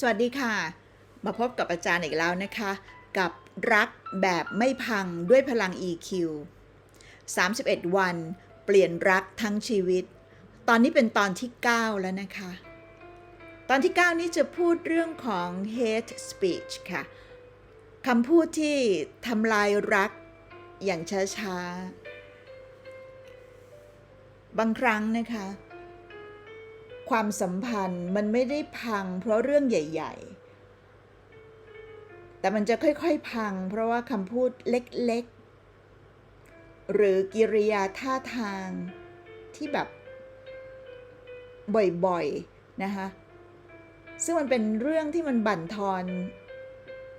สวัสดีค่ะ มาพบกับอาจารย์อีกแล้วนะคะ กับรักแบบไม่พังด้วยพลัง EQ 31 วัน เปลี่ยนรักทั้งชีวิต ตอนนี้เป็นตอนที่ 9 แล้วนะคะ ตอนที่ 9 นี้จะพูดเรื่องของ hate speech ค่ะคำพูดที่ทำลายรักอย่างช้าๆ บางครั้งนะคะ ความสัมพันธ์มันไม่ได้พัง เพราะเรื่องใหญ่ ๆ แต่มันจะค่อยๆพัง เพราะว่าคำพูดเล็กๆ หรือกิริยาท่าทางที่แบบบ่อยๆ นะคะซึ่งมันเป็นเรื่องที่มันบั่นทอน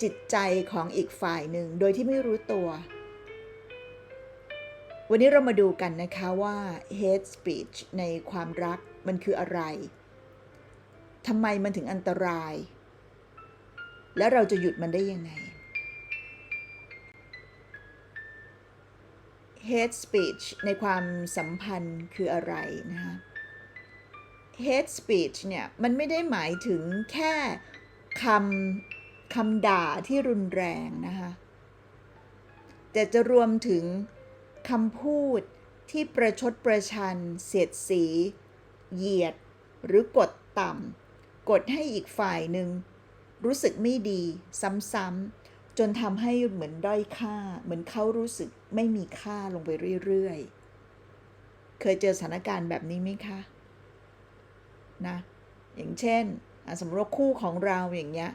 จิตใจของอีกฝ่ายหนึ่งโดยที่ไม่รู้ตัว วันนี้เรามาดูกันนะคะว่า hate speech ในความรัก มันคืออะไรทำไมมันถึงอันตราย และเราจะหยุดมันได้ยังไง hate speech ในความสัมพันธ์คืออะไรนะคะ hate speech เนี่ย มันไม่ได้หมายถึงแค่คำคำด่าที่รุนแรงนะคะแต่จะรวมถึงคำพูดที่ประชดประชัน เสียดสี เหยียด หรือกดต่ำกดให้อีกฝ่ายหนึ่ง รู้สึกไม่ดีซ้ำๆจนทำให้เหมือนด้อยค่า เหมือนเขารู้สึกไม่มีค่าลงไปเรื่อยๆ เคยเจอสถานการณ์แบบนี้ไหมคะนะอย่างเช่น สมมติว่าคู่ของเราอย่างเงี้ย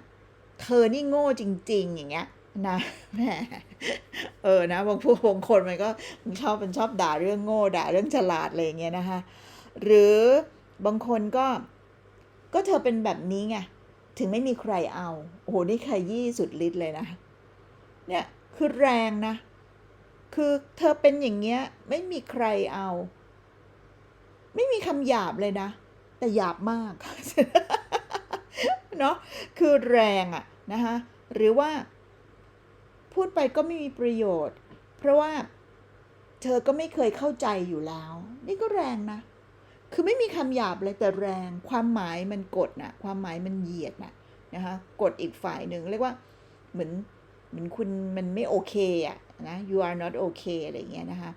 เธอนี่โง่จริง ๆ อย่างเงี้ยนะแหมเออนะบางผู้บางคนมันก็มันชอบมันชอบด่าเรื่องโง่ด่าเรื่องฉลาดอะไรอย่างเงี้ยนะคะ หรือบางคนก็ก็เธอเป็นแบบนี้ไงถึงไม่มีใครเอา โอ้โห นี่ขยี้สุดฤทธิ์เลยนะ เนี่ย คือแรงนะ คือเธอเป็นอย่างเงี้ย ไม่มีใครเอา ไม่มีคำหยาบเลยนะ แต่หยาบมาก เนาะคือแรงอะนะคะหรือว่า พูดไปก็ไม่มีประโยชน์ เพราะว่า เธอก็ไม่เคยเข้าใจอยู่แล้ว นี่ก็แรงนะ คือไม่มีคำหยาบเลยแต่แรง ความหมายมันกดนะความหมายมันเหยียดนะนะคะกดอีกฝ่ายหนึ่งเรียกว่าเหมือนเหมือนคุณมันไม่โอเคอะนะ you are not okay อะไรเงี้ยนะคะ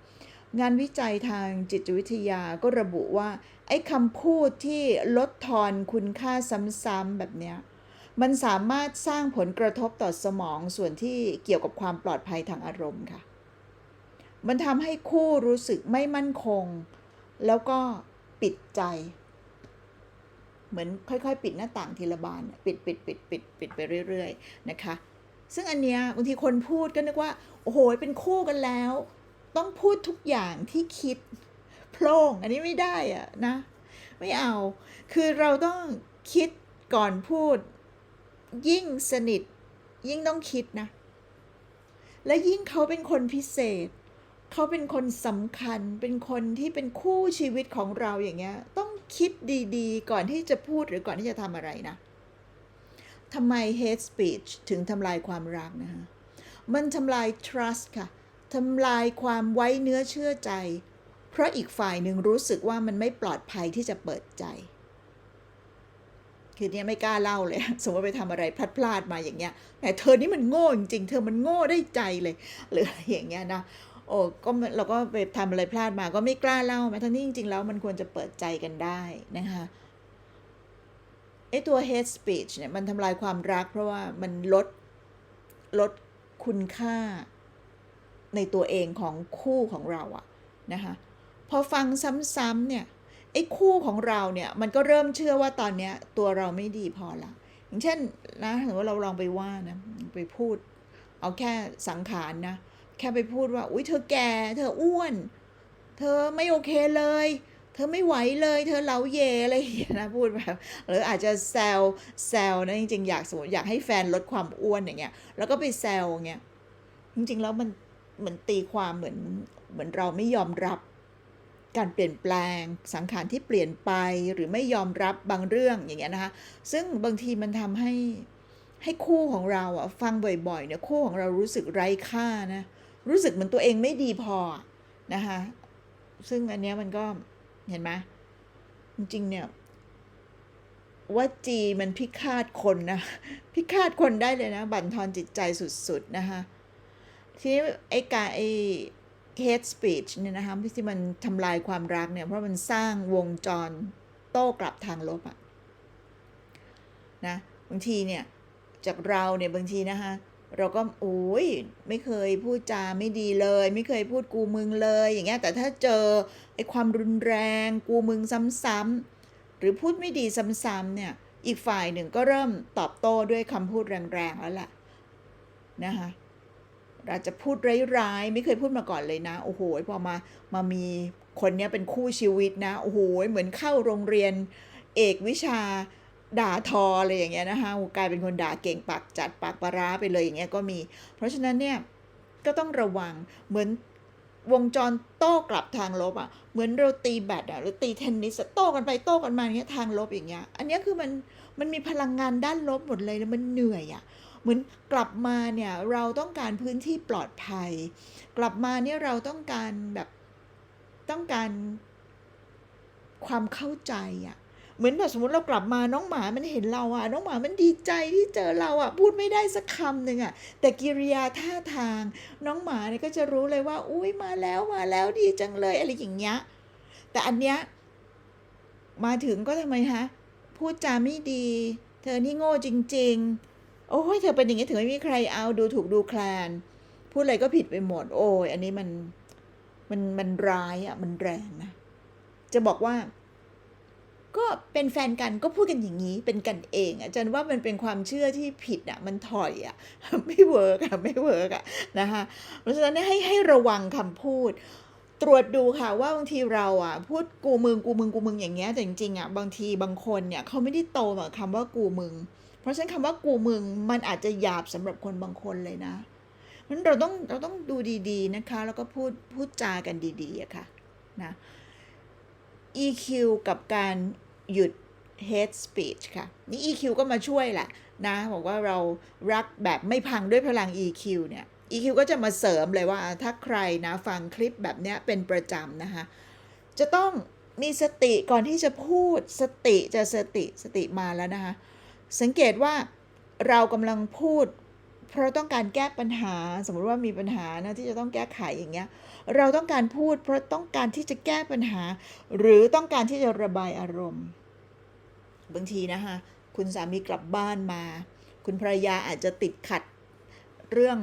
งานวิจัยทางจิตวิทยาก็ระบุว่า ไอ้คำพูดที่ลดทอนคุณค่าซ้ำๆแบบเนี้ย มันสามารถสร้างผลกระทบต่อสมองส่วนที่เกี่ยวกับความปลอดภัยทางอารมณ์ค่ะ มันทำให้คู่รู้สึกไม่มั่นคง แล้วก็ ปิดใจ เหมือนค่อยๆ ปิดหน้าต่างทีละบานปิดปิดปิดปิดปิดไปเรื่อย ๆ นะคะ ซึ่งอันเนี้ยบางทีคนพูดก็นึกว่า โอ้โหเป็นคู่กันแล้ว ต้องพูดทุกอย่างที่คิดโพล่งอันนี้ไม่ได้อะนะ ไม่เอา คือเราต้องคิดก่อนพูด ยิ่งสนิท ยิ่งต้องคิดนะ และยิ่งเขาเป็นคนพิเศษ เขาเป็นคนสำคัญ เป็นคนที่เป็นคู่ชีวิตของเราอย่างเงี้ย ต้องคิดดีๆ ก่อนที่จะพูดหรือก่อนที่จะทำอะไรนะทำไม hate speech ถึงทำลายความรักนะคะมันทำลาย trust ค่ะทำลายความไว้เนื้อเชื่อใจ เพราะอีกฝ่ายหนึ่งรู้สึกว่ามันไม่ปลอดภัยที่จะเปิดใจ คือเนี่ยไม่กล้าเล่าเลย สมมติไปทำอะไรพลาดพลาดมาอย่างเงี้ยแต่เธอนี่มันโง่จริงๆ เธอมันโง่ได้ใจเลย หรืออะไรอย่างเงี้ยนะ โอ้ก็เราก็ไปทำอะไรพลาดมาก็ไม่กล้าเล่าแม้ทั้งที่จริงๆแล้วมันควรจะเปิดใจกันได้นะคะไอตัว hate speech เนี่ยมันทำลายความรัก เพราะว่ามันลดลดคุณค่าในตัวเองของคู่ของเราอะนะคะพอฟังซ้ำๆเนี่ยไอ้คู่ของเราเนี่ยมันก็เริ่มเชื่อว่าตอนเนี้ยตัวเราไม่ดีพอละอย่างเช่นนะถือว่าเราลองไปว่านะไปพูด เอาแค่สังขารนะ แค่ไปพูดว่า อุ้ยเธอแก่ เธออ้วน เธอไม่โอเคเลย เธอไม่ไหวเลย เธอเหลาเยอะไรอย่างเงี้ยนะพูดแบบหรืออาจจะแซวแซวนะจริงๆอยากสมมติอยากให้แฟนลดความอ้วนอย่างเงี้ย แล้วก็ไปแซวเงี้ยจริงๆแล้วมันเหมือนตีความเหมือนเหมือนเราไม่ยอมรับการเปลี่ยนแปลงสังขารที่เปลี่ยนไปหรือไม่ยอมรับบางเรื่องอย่างเงี้ยนะคะ ซึ่งบางทีมันทำให้ให้คู่ของเราอะฟังบ่อยๆเนี่ยคู่ของเรารู้สึกไร้ค่านะ รู้สึกเหมือนตัวเองไม่ดีพอนะคะซึ่งอันเนี้ยมันก็เห็นไหมจริงๆ เนี่ยว่าจีมันพิฆาตคนนะ พิฆาตคนได้เลยนะ บั่นทอนจิตใจสุดๆ นะคะทีนี้ไอ้การไอ้ hate speech เนี่ยนะคะที่มันทำลายความรักเนี่ย เพราะมันสร้างวงจรโต้กลับทางลบอะนะบางทีเนี่ย จากเราเนี่ย บางทีนะคะ เราก็โอ้ยไม่เคยพูดจาไม่ดีเลย ไม่เคยพูดกูมึงเลย อย่างเงี้ยแต่ถ้าเจอไอ้ความรุนแรงกูมึงซ้ำๆหรือพูดไม่ดีซ้ำๆเนี่ยอีกฝ่ายหนึ่งก็เริ่มตอบโต้ด้วยคำพูดแรงๆแล้วล่ะนะคะเราจะพูดร้ายๆไม่เคยพูดมาก่อนเลยนะ โอ้โหพอมามามีคนเนี้ยเป็นคู่ชีวิตนะ โอ้โหเหมือนเข้าโรงเรียนเอกวิชา ด่าทออะไรอย่างเงี้ยนะคะกลายเป็นคนด่าเก่งปากจัดปากปลาร้าไปเลยอย่างเงี้ยก็มี เพราะฉะนั้นเนี่ยก็ต้องระวังเหมือนวงจรโต้กลับทางลบอะ่ะเหมือนเราตีแบดอะ่ะหรือตีเทนนิสโต้กันไปโต้กันมาอย่างเงี้ยทางลบอย่างเงี้ย อันนี้คือมันมันมีพลังงานด้านลบหมดเลยแล้วมันเหนื่อยอะ่ะเหมือนกลับมาเนี่ยเราต้องการพื้นที่ปลอดภัย กลับมาเนี่ยเราต้องการแบบต้องการความเข้าใจอะ เหมือนแบบสมมติเรากลับมาน้องหมามันเห็นเราอะน้องหมามันดีใจที่เจอเราอะพูดไม่ได้สักคำหนึ่งอะแต่กิริยาท่าทาง น้องหมาเนี่ยก็จะรู้เลยว่า อุ้ยมาแล้วมาแล้วดีจังเลยอะไรอย่างเงี้ยแต่อันเนี้ยมาถึงก็ทำไมฮะพูดจาไม่ดี เธอนี่โง่จริง ๆ โอ้ยเธอเป็นอย่างนี้ถึงไม่มีใครเอาดูถูกดูแคลน พูดอะไรก็ผิดไปหมด โอ้ยอันนี้มันมันมันร้ายอะมันแรงนะจะบอกว่า ก็เป็นแฟนกันก็พูดกันอย่างนี้เป็นกันเอง อาจารย์ว่ามันเป็นความเชื่อที่ผิดอะมันถอยอะไม่เวิร์กอะไม่เวิร์กอะนะคะเพราะฉะนั้นให้ให้ระวังคำพูด ตรวจดูค่ะว่าบางทีเราอะพูดกูมึงกูมึงกูมึงอย่างเงี้ยแต่จริงๆอะบางทีบางคนเนี่ยเขาไม่ได้โตกับคำว่ากูมึง เพราะฉะนั้นคำว่ากูมึงมันอาจจะหยาบสำหรับคนบางคนเลยนะเพราะฉะนั้นเราต้องเราต้องดูดีๆนะคะ แล้วก็พูดพูดจากันดีๆอะค่ะนะ EQ กับการ หยุด hate speech ค่ะ นี่ EQ ก็มาช่วยแหละนะบอกว่าเรารักแบบไม่พังด้วยพลัง EQ เนี่ย EQ ก็จะมาเสริมเลยว่าถ้าใครนะฟังคลิปแบบเนี้ยเป็นประจำนะคะ จะต้องมีสติก่อนที่จะพูดสติจะสติสติมาแล้วนะคะ สังเกตว่าเรากำลังพูด เพราะต้องการแก้ปัญหา สมมติว่ามีปัญหานะที่จะต้องแก้ไขอย่างเงี้ย เราต้องการพูดเพราะต้องการที่จะแก้ปัญหา หรือต้องการที่จะระบายอารมณ์ บางทีนะคะคุณสามีกลับบ้านมา คุณภรรยาอาจจะติดขัดเรื่อง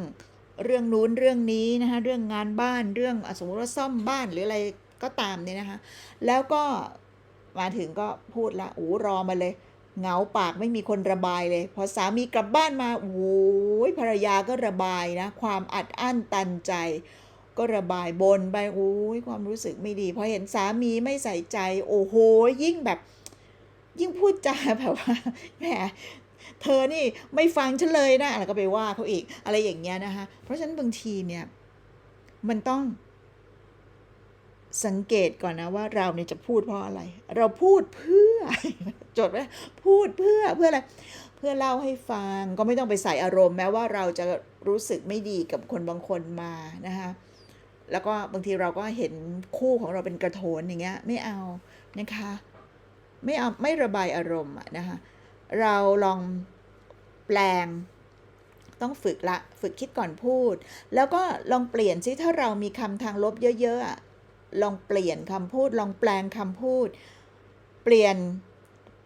เรื่องนู้นเรื่องนี้นะคะเรื่องงานบ้านเรื่องสมมติว่าซ่อมบ้านหรืออะไรก็ตามเนี่ยนะคะแล้วก็มาถึงก็พูดละโอ้รอมาเลย เหงาปากไม่มีคนระบายเลย พอสามีกลับบ้านมาโอ้ยภรรยาก็ระบายนะ ความอัดอั้นตันใจ ก็ระบายบนไปโอ้ยความรู้สึกไม่ดีพอเห็นสามีไม่ใส่ใจ โอ้โหยิ่งแบบ ยิ่งพูดจาแบบว่าแหมเธอนี่ไม่ฟังฉันเลยนะแล้วก็ไปว่าเขาอีกอะไรอย่างเงี้ยนะคะเพราะฉะนั้นบางทีเนี่ย มันต้อง สังเกตก่อนนะว่าเราเนี่ยจะพูดเพราะอะไร เราพูดเพื่อ จดไว้พูดเพื่อเพื่ออะไร เพื่อเล่าให้ฟังก็ไม่ต้องไปใส่อารมณ์แม้ว่าเราจะรู้สึกไม่ดีกับคนบางคนมานะคะแล้วก็บางทีเราก็เห็นคู่ของเราเป็นกระโถนอย่างเงี้ยไม่เอานะคะไม่เอาไม่ระบายอารมณ์นะคะเราลองแปลงต้องฝึกละฝึกคิดก่อนพูด แล้วก็ลองเปลี่ยนซิถ้าเรามีคำทางลบเยอะๆอะ ลองเปลี่ยนคำพูด ลองแปลงคำพูด เปลี่ยน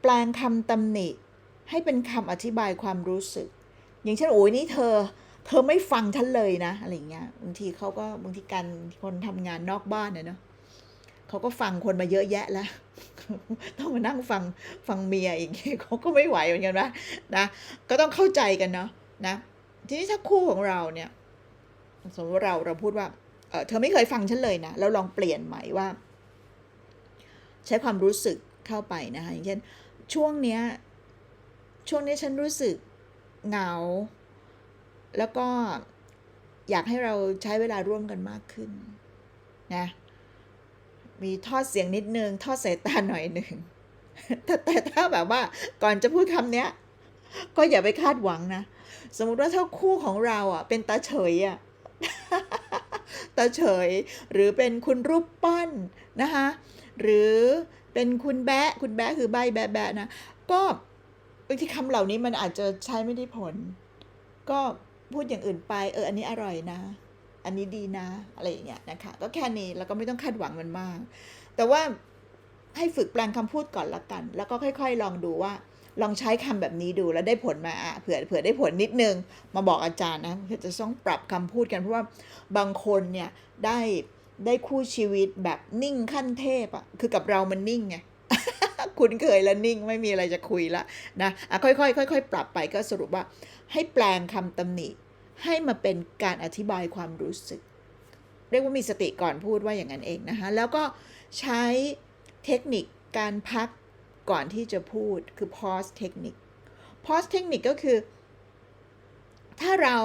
แปลงคำตำหนิ ให้เป็นคำอธิบายความรู้สึก อย่างเช่นโอ้ยนี่เธอ เธอไม่ฟังฉันเลยนะอะไรเงี้ยบางทีเขาก็บางทีการคนทำงานนอกบ้านเนี่ยเนาะเขาก็ฟังคนมาเยอะแยะแล้ว ต้องมานั่งฟังฟังเมียอีกเขาก็ไม่ไหวเหมือนกันนะนะ ก็ต้องเข้าใจกันเนาะนะ ทีนี้ถ้าคู่ของเราเนี่ยสมมติเราเราพูดว่า เธอไม่เคยฟังฉันเลยนะแล้วลองเปลี่ยนใหม่ว่า ใช้ความรู้สึกเข้าไปนะคะอย่างเช่นช่วงเนี้ยช่วงนี้ฉันรู้สึกเหงา แล้วก็อยากให้เราใช้เวลาร่วมกันมากขึ้นนะมีทอดเสียงนิดนึง ทอดสายตาหน่อยหนึ่งแต่แต่ถ้าแบบว่าก่อนจะพูดคำเนี้ย ก็อย่าไปคาดหวังนะ สมมติว่าถ้าคู่ของเราอะ เป็นตาเฉยอะ ตาเฉย หรือเป็นคุณรูปปั้นนะคะหรือเป็นคุณแบะคุณแบะคือใบแบะแบะนะก็บางทีคำเหล่านี้มันอาจจะใช้ไม่ได้ผล ก็พูดอย่างอื่นไป เออ อันนี้อร่อยนะ อันนี้ดีนะ อะไรอย่างเงี้ยนะคะ ก็แค่นี้แล้วก็ไม่ต้องคาดหวังมันมาก แต่ว่าให้ฝึกแปลงคำพูดก่อนละกัน แล้วก็ค่อย ๆ ลองดูว่า ลองใช้คำแบบนี้ดูแล้วได้ผลมาอะเผื่อเผื่อได้ผลนิดนึง มาบอกอาจารย์นะเผื่อจะต้องปรับคำพูดกันเพราะว่าบางคนเนี่ยได้ได้คู่ชีวิตแบบนิ่งขั้นเทพอะคือกับเรามันนิ่งไงคุ้นเคยแล้วนิ่งไม่มีอะไรจะคุยละนะอะค่อยๆค่อยๆปรับไปก็สรุปว่า ให้แปลงคำตำหนิ ให้มาเป็นการอธิบายความรู้สึก เรียกว่ามีสติก่อนพูดว่าอย่างนั้นเองนะคะแล้วก็ใช้เทคนิคการพัก ก่อนที่จะพูดคือ pause technique pause technique ก็คือ ถ้าเรา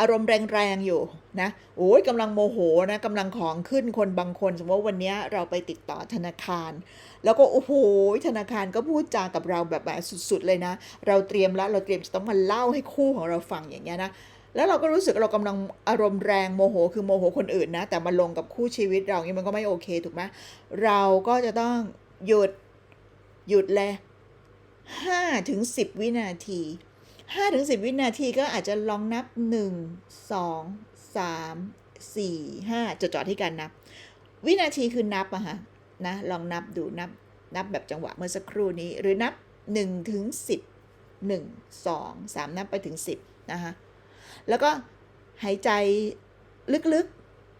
อารมณ์แรงๆอยู่นะโอ้ยกำลังโมโหนะกำลังของขึ้นคนบางคน สมมติว่าวันนี้เราไปติดต่อธนาคาร แล้วก็โอ้โหธนาคารก็พูดจากับเราแบบแบบสุดๆเลยนะ เราเตรียมแล้วเราเตรียมจะต้องมาเล่าให้คู่ของเราฟังอย่างเงี้ยนะแล้วเราก็รู้สึกเรากำลังอารมณ์แรงโมโห คือโมโหคนอื่นนะ แต่มาลงกับคู่ชีวิตเราอย่างนี้มันก็ไม่โอเคถูกไหมเราก็จะต้องหยุด หยุดเลยห้าถึงสิบวินาทีห้าถึงสิบวินาทีก็อาจจะลองนับหนึ่งสองสามสี่ห้าจดจ่อที่การนับ วินาทีคือนับอะฮะนะลองนับดูนับนับแบบจังหวะเมื่อสักครู่นี้ หรือนับหนึ่งถึงสิบหนึ่งสองสามนับไปถึงสิบนะคะแล้วก็หายใจลึก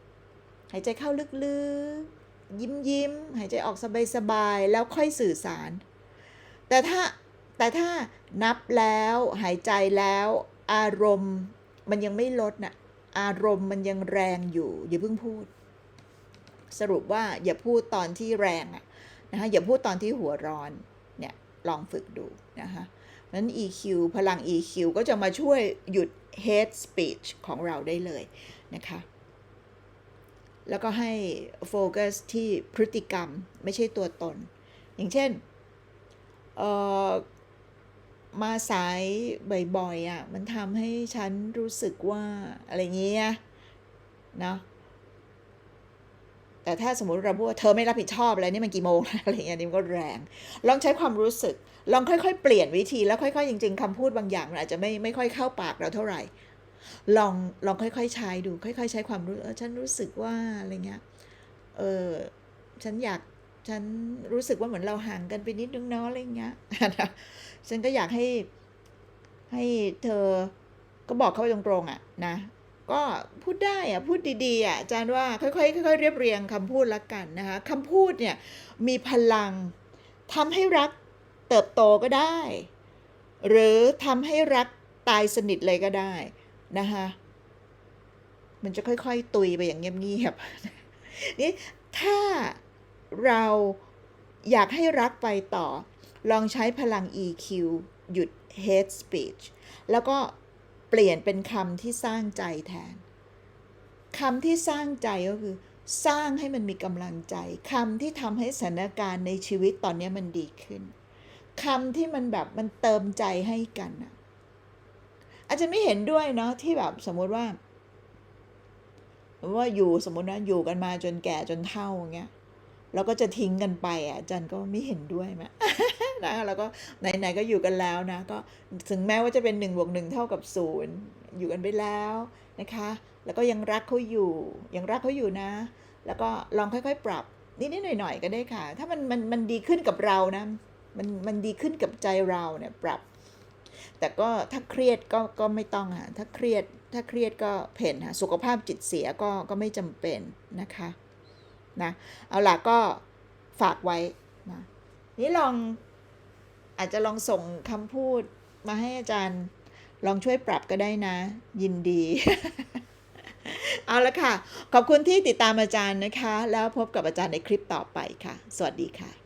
ๆ หายใจเข้าลึกๆ ยิ้มยิ้มหายใจออกสบายๆแล้วค่อยสื่อสาร แต่ถ้าแต่ถ้านับแล้วหายใจแล้วอารมณ์มันยังไม่ลดน่ะอารมณ์มันยังแรงอยู่อย่าเพิ่งพูด สรุปว่าอย่าพูดตอนที่แรงอะนะคะอย่าพูดตอนที่หัวร้อนเนี่ยลองฝึกดูนะคะนั้น EQ พลัง EQ ก็จะมาช่วยหยุด hate speech ของเราได้เลยนะคะ แล้วก็ให้โฟกัสที่พฤติกรรมไม่ใช่ตัวตน อย่างเช่นมาสายบ่อยๆอะมันทำให้ฉันรู้สึกว่าอะไรเงี้ยนะแต่ถ้าสมมติเราพูดว่าเธอไม่รับผิดชอบอะไรนี่มันกี่โมงอะไรเงี้ยนี่มันก็แรง ลองใช้ความรู้สึก ลองค่อยๆ เปลี่ยนวิธีแล้วค่อยๆ จริง ๆคำพูดบางอย่างมันอาจจะไม่ไม่ค่อยเข้าปากเราเท่าไหร่ ลองลองค่อยๆใช้ดู ค่อยๆ ใช้ความรู้เออฉันรู้สึกว่าอะไรเงี้ยเออฉันอยากฉันรู้สึกว่าเหมือนเราห่างกันไปนิดนึงเนาะอะไรเงี้ยฉันก็อยากให้ให้เธอก็บอกเขาไปตรงๆอะนะก็พูดได้อะพูดดีๆอะอาจารย์ว่าค่อยๆค่อยๆเรียบเรียงคำพูดละกันนะคะคำพูดเนี่ยมีพลังทำให้รักเติบโตก็ได้ หรือทำให้รักตายสนิทเลยก็ได้ นะคะมันจะค่อยๆ ตุยไปอย่างเงียบๆนี่ถ้าเราอยากให้รักไปต่อ ลองใช้พลัง EQ หยุด hate speech แล้วก็เปลี่ยนเป็นคำที่สร้างใจแทนคำที่สร้างใจก็คือ สร้างให้มันมีกำลังใจคำที่ทำให้สถานการณ์ในชีวิตตอนนี้มันดีขึ้นคำที่มันแบบมันเติมใจให้กันอะ อาจจะไม่เห็นด้วยเนาะที่แบบสมมติว่าว่าอยู่สมมตินะอยู่กันมาจนแก่จนเฒ่าอย่างเงี้ยแล้วก็จะทิ้งกันไปอะอาจันก็ไม่เห็นด้วยไหมนะแล้วก็ไหนๆก็อยู่กันแล้วนะ ก็ถึงแม้ว่าจะเป็นหนึ่งบวกหนึ่งเท่ากับศูนย์อยู่กันไปแล้วนะคะ แล้วก็ยังรักเขาอยู่ ยังรักเขาอยู่นะ แล้วก็ลองค่อยๆ ปรับนิดๆหน่อยๆก็ได้ค่ะ ถ้ามันมันมันดีขึ้นกับเรานะ มันมันดีขึ้นกับใจเราเนี่ยปรับ แต่ก็ถ้าเครียดก็ก็ไม่ต้องค่ะถ้าเครียดถ้าเครียดก็เพ่นค่ะสุขภาพจิตเสียก็ก็ไม่จำเป็นนะคะนะเอาล่ะก็ฝากไว้นะนี่ลองอาจจะลองส่งคำพูดมาให้อาจารย์ลองช่วยปรับก็ได้นะ ยินดี เอาละค่ะ ขอบคุณที่ติดตามอาจารย์นะคะ แล้วพบกับอาจารย์ในคลิปต่อไปค่ะ สวัสดีค่ะ